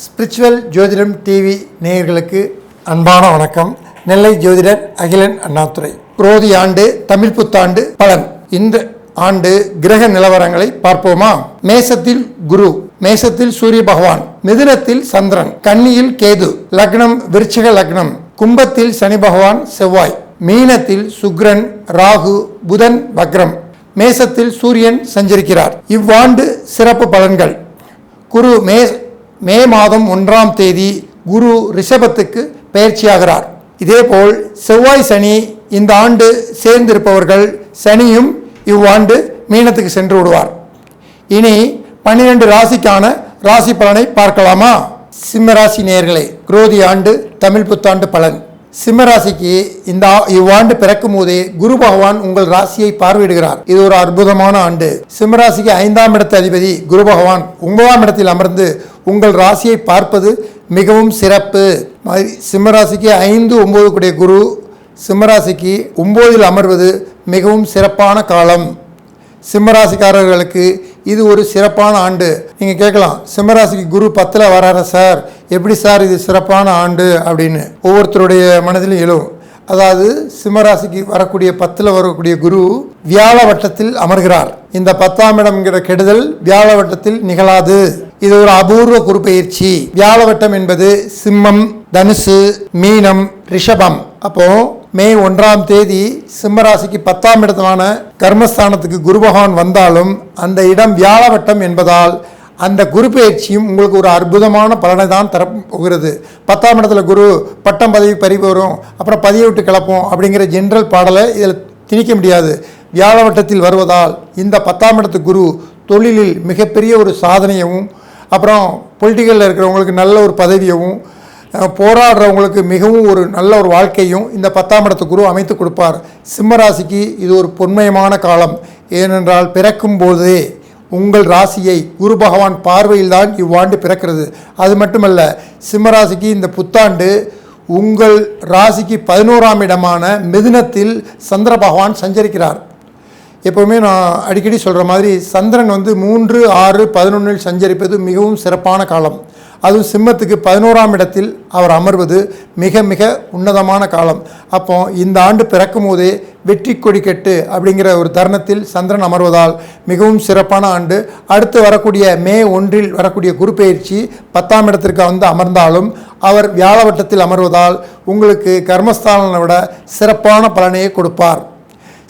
Spiritual ஜோதிடம் TV நேயர்களுக்கு அன்பான வணக்கம். நெல்லை ஜோதிடர் அகிலன் அண்ணாதுரை. குரோதி ஆண்டு தமிழ் புத்தாண்டு பலன். இந்த ஆண்டு கிரக நிலவரங்களை பார்ப்போமா? மேசத்தில் குரு மேசத்தில் சூரிய பகவான் மிதுனத்தில் சந்திரன் கன்னியில் கேது லக்னம் விருச்சிக லக்னம் கும்பத்தில் சனி பகவான் செவ்வாய் மீனத்தில் சுக்ரன் ராகு புதன் வக்ரம். மேசத்தில் சூரியன் சஞ்சரிக்கிறார். இவ்வாண்டு சிறப்பு பலன்கள். குரு மே மே மாதம் ஒன்றாம் தேதி குரு ரிஷபத்துக்கு பயிற்சியாகிறார். இதேபோல் செவ்வாய் சனி இந்த ஆண்டு சேர்ந்திருப்பவர்கள் சனியும் இவ்வாண்டு மீனத்துக்கு சென்று விடுவார். இனி பன்னிரண்டு ராசிக்கான ராசி பலனை பார்க்கலாமா? சிம்மராசி நேர்களே குரோதி ஆண்டு தமிழ் புத்தாண்டு பலன். சிம்மராசிக்கு இந்த இவ்வாண்டு பிறக்கும் போதே குரு பகவான் உங்கள் ராசியை பார்வையிடுகிறார். இது ஒரு அற்புதமான ஆண்டு. சிம்மராசிக்கு ஐந்தாம் இடத்து அதிபதி குரு பகவான் ஒன்பதாம் இடத்தில் அமர்ந்து உங்கள் ராசியை பார்ப்பது மிகவும் சிறப்பு. சிம்மராசிக்கு ஐந்து ஒன்பது கூடிய குரு சிம்மராசிக்கு ஒம்போதில் அமர்வது மிகவும் சிறப்பான காலம். சிம்மராசிக்காரர்களுக்கு இது ஒரு சிறப்பான ஆண்டு. நீங்கள் கேட்கலாம் சிம்மராசிக்கு குரு பத்தில் வராரு சார்? எப்படி சார் இது சிறப்பான ஆண்டு அப்படின்னு ஒவ்வொருத்தருடைய மனதிலும் எழும். அதாவது சிம்மராசிக்கு வரக்கூடிய பத்தில் வரக்கூடிய குரு வியாழ வட்டத்தில் அமர்கிறார். இந்த பத்தாம் இடம்ங்கிற கெடுதல் வியாழ வட்டத்தில் நிகழாது. இது ஒரு அபூர்வ குருப்பெயர்ச்சி வியாழ வட்டம் என்பது சிம்மம் தனுசு மீனம் ரிஷபம். அப்போ மே ஒன்றாம் தேதி சிம்மராசிக்கு பத்தாம் இடத்திலான கர்மஸ்தானத்துக்கு குரு பகவான் வந்தாலும் அந்த இடம் வியாழவட்டம் என்பதால் அந்த குரு பயிற்சியும் உங்களுக்கு ஒரு அற்புதமான பலனை தான் தரப்போகிறது பத்தாம் இடத்துல குரு பட்டம் பதவி பறிவு வரும் அப்புறம் பதவி விட்டு கிளப்போம் அப்படிங்கிற ஜென்ரல் பாடலை இதில் திணிக்க முடியாது. வியாழவட்டத்தில் வருவதால் இந்த பத்தாம் இடத்து குரு தொழிலில் மிகப்பெரிய ஒரு சாதனையவும் அப்புறம் பொலிட்டிக்கலில் இருக்கிறவங்களுக்கு நல்ல ஒரு பதவியவும் போராடுறவங்களுக்கு மிகவும் ஒரு நல்ல ஒரு வாழ்க்கையும் இந்த பத்தாம் இடத்து குரு அமைத்து கொடுப்பார். சிம்மராசிக்கு இது ஒரு பொன்மயமான காலம். ஏனென்றால் பிறக்கும் போதே உங்கள் ராசியை குரு பகவான் பார்வையில்தான் இவ்வாண்டு பிறக்கிறது. அது மட்டுமல்ல சிம்மராசிக்கு இந்த புத்தாண்டு உங்கள் ராசிக்கு பதினோராம் இடமான மிதுனத்தில் சந்திர பகவான் சஞ்சரிக்கிறார். எப்போவுமே நான் அடிக்கடி சொல்கிற மாதிரி சந்திரன் வந்து மூன்று ஆறு பதினொன்றில் சஞ்சரிப்பது மிகவும் சிறப்பான காலம். அதுவும் சிம்மத்துக்கு பதினோராம் இடத்தில் அவர் அமர்வது மிக மிக உன்னதமான காலம். அப்போ இந்த ஆண்டு பிறக்கும் போதே வெற்றி கொடி கெட்டு அப்படிங்கிற ஒரு தருணத்தில் சந்திரன் அமர்வதால் மிகவும் சிறப்பான ஆண்டு. அடுத்து வரக்கூடிய மே ஒன்றில் வரக்கூடிய குரு பயிற்சி பத்தாம் இடத்திற்கு வந்து அமர்ந்தாலும் அவர் வியாழவட்டத்தில் அமர்வதால் உங்களுக்கு கர்மஸ்தானனை விட சிறப்பான பலனையை கொடுப்பார்.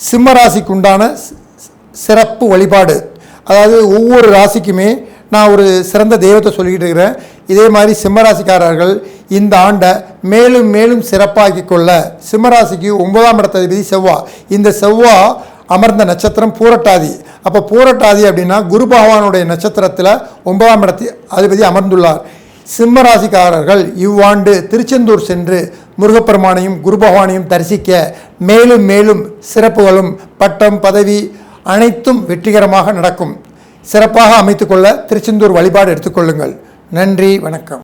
சிம்ம ராசிக்கு உண்டான சிறப்பு வழிபாடு. அதாவது ஒவ்வொரு ராசிக்குமே நான் ஒரு சிறந்த தெய்வத்தை சொல்லிக்கிட்டு இருக்கிறேன். இதே மாதிரி சிம்மராசிக்காரர்கள் இந்த ஆண்டை மேலும் மேலும் சிறப்பாக்கி கொள்ள சிம்மராசிக்கு ஒன்பதாம் இடத்த அதிபதி செவ்வா. இந்த செவ்வா அமர்ந்த நட்சத்திரம் பூரட்டாதி. அப்போ பூரட்டாதி அப்படின்னா குரு பகவானுடைய நட்சத்திரத்தில் ஒன்பதாம் இடத்தி அதிபதி அமர்ந்துள்ளார். சிம்மராசிக்காரர்கள் இவ்வாண்டு திருச்செந்தூர் சென்று முருகப்பெருமானையும் குரு பகவானையும் தரிசிக்க மேலும் மேலும் சிறப்புகளும் பட்டம் பதவி அனைத்தும் வெற்றிகரமாக நடக்கும். சிறப்பாக அமைத்துக்கொள்ள திருச்செந்தூர் வழிபாடு எடுத்துக்கொள்ளுங்கள் நன்றி வணக்கம்.